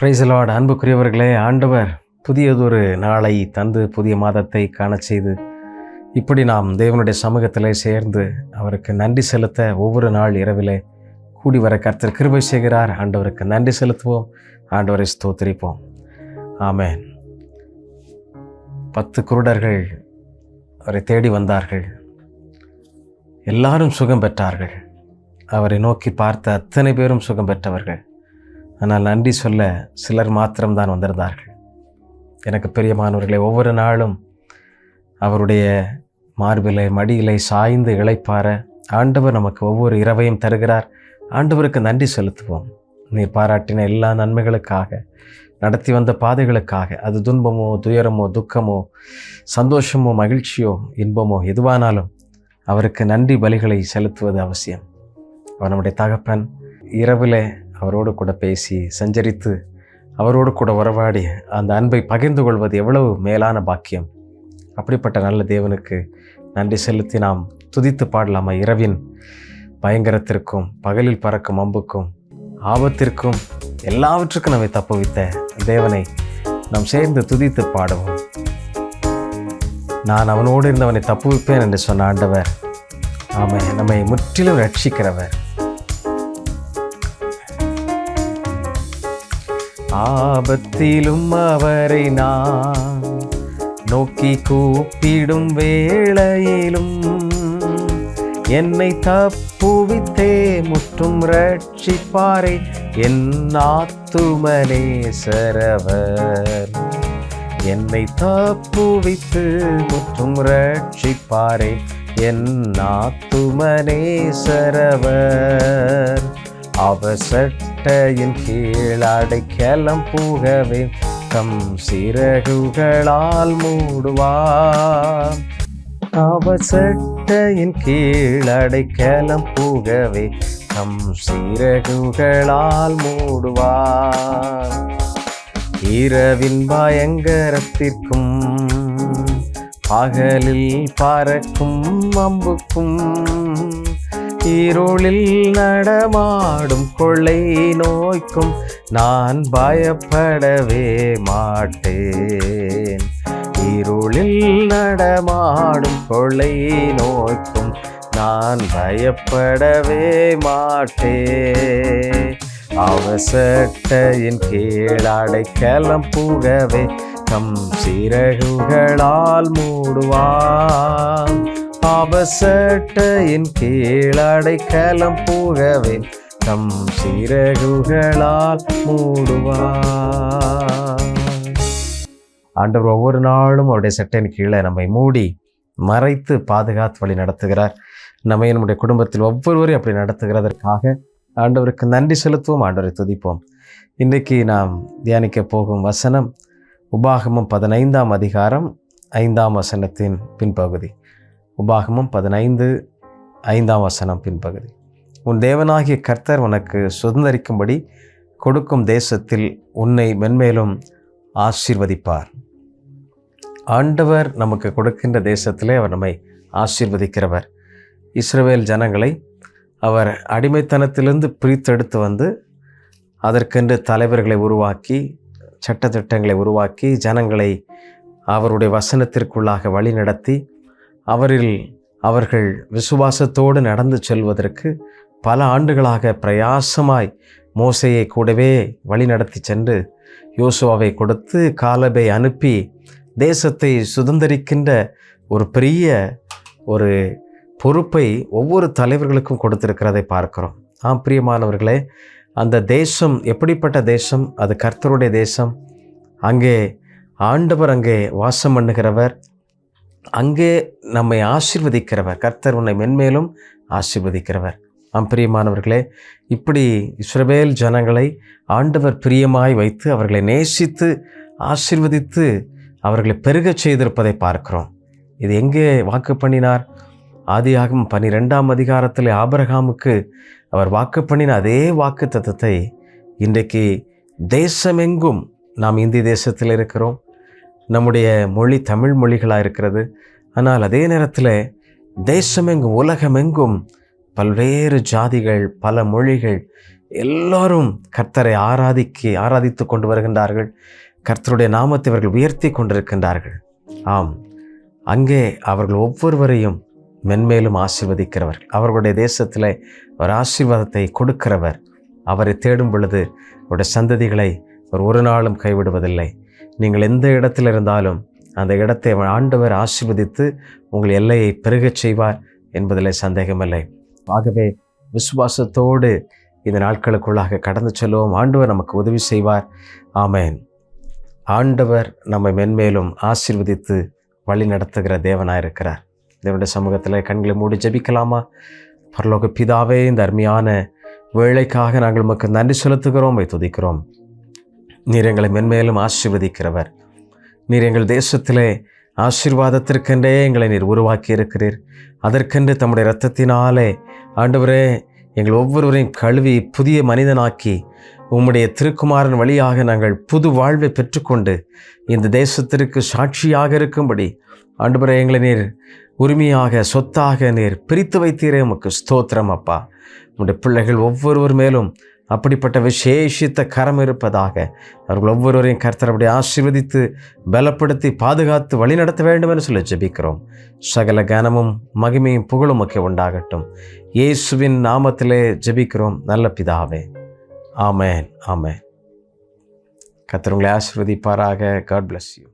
பிரைசலாட் அன்புக்குரியவர்களே ஆண்டவர் புதியதொரு நாளை தந்து புதிய மாதத்தை காண செய்து இப்படி நாம் தேவனுடைய சமூகத்திலே சேர்ந்து அவருக்கு நன்றி செலுத்த ஒவ்வொரு நாள் இரவிலே கூடி வர கர்த்தர் கிருபை செய்கிறார். ஆண்டவருக்கு நன்றி செலுத்துவோம். ஆண்டவரை ஸ்தோத்திரிப்போம். ஆமேன். பத்து குருடர்கள் அவரை தேடி வந்தார்கள். எல்லாரும் சுகம் பெற்றார்கள். அவரை நோக்கி பார்த்த அத்தனை பேரும் சுகம் பெற்றவர்கள். ஆனால் நன்றி சொல்ல சிலர் மாத்திரம்தான் வந்திருந்தார்கள். எனக்கு பிரியமானவர்களே ஒவ்வொரு நாளும் அவருடைய மார்பிலை மடியிலை சாய்ந்து இளைப்பார ஆண்டவர் நமக்கு ஒவ்வொரு இரவையும் தருகிறார். ஆண்டவருக்கு நன்றி செலுத்துவோம். நீர் பாராட்டின எல்லா நன்மைகளுக்காக நடத்தி வந்த பாதைகளுக்காக அது துன்பமோ துயரமோ துக்கமோ சந்தோஷமோ மகிழ்ச்சியோ இன்பமோ எதுவானாலும் அவருக்கு நன்றி பலிகளை செலுத்துவது அவசியம். அவர் நம்முடைய தகப்பன் இரவிலே அவரோடு கூட பேசி சஞ்சரித்து அவரோடு கூட உறவாடி அந்த அன்பை பகிர்ந்து கொள்வது எவ்வளவு மேலான பாக்கியம். அப்படிப்பட்ட நல்ல தேவனுக்கு நன்றி செலுத்தி நாம் துதித்து பாடலாமா? இரவின் பயங்கரத்திற்கும் பகலில் பறக்கும் அம்புக்கும் ஆபத்திற்கும் எல்லாவற்றுக்கும் நம்மை தப்புவித்த தேவனை நாம் சேர்ந்து துதித்து பாடுவோம். நான் அவனோடு இருந்தவனை தப்புவிப்பேன் என்று சொன்ன ஆண்டவர் ஆமை நம்மை முற்றிலும் ரட்சிக்கிறவர். ஆபத்திலும் அவரை நான் நோக்கி கூப்பிடும் வேளையிலும் என்னை தப்புவித்தே முற்றும் ரட்சிப்பாரே என் ஆத்துமனே சரவர். என்னை தப்புவித்து முற்றும் ரட்சிப்பாரே என் ஆத்துமனே சரவர். அவசட்டையின் கீழ் அடைக்கலம் புகவே தம் சிறகுகளால் மூடுவார். அவசட்டையின் கீழ் அடைக்கலம் புகவே தம் சிறகுகளால் மூடுவார். இரவின் பயங்கரத்திற்கும் பகலில் பறக்கும் அம்புக்கும் இருளில் நடமாடும் கொள்ளை நோய்க்கும் நான் பயப்படவே மாட்டேன். இருளில் நடமாடும் கொள்ளை நோய்க்கும் நான் பயப்படவே மாட்டேன். அவசட்டையின் கீழடை கலம் புகவே தம் சிறகுகளால் மூடுவான். அவசட்டையின் கீழடைக்கலம் போகவே தம் சிறகுகளால் மூடுவார். ஆண்டவர் ஒவ்வொரு நாளும் அவருடைய சட்டையின் கீழே நம்மை மூடி மறைத்து பாதுகாத்து வழி நடத்துகிறார். நம்மை நம்முடைய குடும்பத்தில் ஒவ்வொருவரையும் அப்படி நடத்துகிறதற்காக ஆண்டவருக்கு நன்றி செலுத்துவோம் ஆண்டவரை துதிப்போம். இன்றைக்கு நாம் தியானிக்க போகும் வசனம் உபாகமம் பதினைந்தாம் அதிகாரம் ஐந்தாம் வசனத்தின் பின்பகுதி. உபாகமம் பதினைந்து ஐந்தாம் வசனம் பின்பகுதி. உன் தேவனாகிய கர்த்தர் உனக்கு சுதந்திரிக்கும்படி கொடுக்கும் தேசத்தில் உன்னை மென்மேலும் ஆசீர்வதிப்பார். ஆண்டவர் நமக்கு கொடுக்கின்ற தேசத்திலே அவர் நம்மை ஆசீர்வதிக்கிறவர். இஸ்ரவேல் ஜனங்களை அவர் அடிமைத்தனத்திலிருந்து பிரித்தெடுத்து வந்து அதற்கென்று தலைவர்களை உருவாக்கி சட்டத்திட்டங்களை உருவாக்கி ஜனங்களை அவருடைய வசனத்திற்குள்ளாக வழிநடத்தி அவரில் அவர்கள் விசுவாசத்தோடு நடந்து செல்வதற்கு பல ஆண்டுகளாக பிரயாசமாய் மோசையை கூடவே வழிநடத்தி சென்று யோசுவாவை கொடுத்து காலபை அனுப்பி தேசத்தை சுதந்திரிக்கின்ற ஒரு பெரிய ஒரு பொறுப்பை ஒவ்வொரு தலைவர்களுக்கும் கொடுத்திருக்கிறதை பார்க்கிறோம். ஆம் பிரியமானவர்களே அந்த தேசம் எப்படிப்பட்ட தேசம்? அது கர்த்தருடைய தேசம். அங்கே ஆண்டவர் அங்கே வாசம் பண்ணுகிறவர். அங்கே நம்மை ஆசிர்வதிக்கிறவர். கர்த்தர் உன்னை மென்மேலும் ஆசிர்வதிக்கிறவர். ஆம் பிரியமானவர்களே இப்படி இஸ்ரவேல் ஜனங்களை ஆண்டவர் பிரியமாய் வைத்து அவர்களை நேசித்து ஆசிர்வதித்து அவர்களை பெருகச் செய்திருப்பதை பார்க்கிறோம். இது எங்கே வாக்கு பண்ணினார்? ஆதியாகும் பனிரெண்டாம் அதிகாரத்தில் ஆபரகாமுக்கு அவர் வாக்கு பண்ணின அதே வாக்கு தத்துவத்தை இன்றைக்கு தேசமெங்கும் நாம் இந்திய தேசத்தில் இருக்கிறோம். நம்முடைய மொழி தமிழ் மொழிகளாக இருக்கிறது. ஆனால் அதே நேரத்தில் தேசமெங்கும் உலகமெங்கும் பல்வேறு ஜாதிகள் பல மொழிகள் எல்லாரும் கர்த்தரை ஆராதிக்க ஆராதித்து கொண்டு வருகின்றார்கள். கர்த்தருடைய நாமத்தை இவர்கள் உயர்த்தி கொண்டிருக்கின்றார்கள். ஆம். அங்கே அவர்கள் ஒவ்வொருவரையும் மென்மேலும் ஆசிர்வதிக்கிறவர். அவர்களுடைய தேசத்தில் ஒரு ஆசீர்வாதத்தை கொடுக்கிறவர். அவரை தேடும் பொழுது அவருடைய சந்ததிகளை அவர் ஒரு நாளும் கைவிடுவதில்லை. நீங்கள் எந்த இடத்தில் இருந்தாலும் அந்த இடத்தை ஆண்டவர் ஆசிர்வதித்து உங்கள் எல்லையை பெருகச் செய்வார் என்பதில் சந்தேகமில்லை. ஆகவே விசுவாசத்தோடு இந்த நாட்களுக்குள்ளாக கடந்து செல்வோம். ஆண்டவர் நமக்கு உதவி செய்வார். ஆமேன். ஆண்டவர் நம்மை மென்மேலும் ஆசிர்வதித்து வழி நடத்துகிற தேவனாக இருக்கிறார். தேவனுடைய சமூகத்தில் கண்களை மூடி ஜெபிக்கலாமா? பரலோக பிதாவே இந்த அருமையான வேலைக்காக நாங்கள் உமக்கு நன்றி செலுத்துகிறோம் துதிக்கிறோம். நீர் எங்களை மென்மேலும் ஆசீர்வதிக்கிறவர். நீர் எங்கள் தேசத்திலே ஆசீர்வாதத்திற்கென்றே எங்களை நீர் உருவாக்கி இருக்கிறீர் அதற்கென்று தம்முடைய இரத்தத்தினாலே ஆண்டவரே எங்கள் ஒவ்வொருவரையும் கழுவி புதிய மனிதனாக்கி உம்முடைய திருக்குமாரன் வழியாக நாங்கள் புது வாழ்வை பெற்றுக்கொண்டு இந்த தேசத்திற்கு சாட்சியாக இருக்கும்படி ஆண்டுபுற எங்களை நீர் உரிமையாக சொத்தாக நீர் பிரித்து வைத்தீரே. உமக்கு ஸ்தோத்திரம் அப்பா. உங்களுடைய பிள்ளைகள் ஒவ்வொருவர் மேலும் அப்படிப்பட்ட விசேஷித்த கரம் இருப்பதாக அவர்கள் ஒவ்வொருவரையும் கர்த்தர் அப்படி ஆசீர்வதித்து பலப்படுத்தி பாதுகாத்து வழிநடத்த வேண்டும் என்று சொல்லி ஜெபிக்கிறோம். சகல கனமும் மகிமையும் புகழும் முக்கிய உண்டாகட்டும். இயேசுவின் நாமத்திலே ஜெபிக்கிறோம். நல்ல பிதாவே. ஆமேன். ஆமேன். கர்த்தர் உங்களை ஆசீர்வதிப்பாராக. God bless you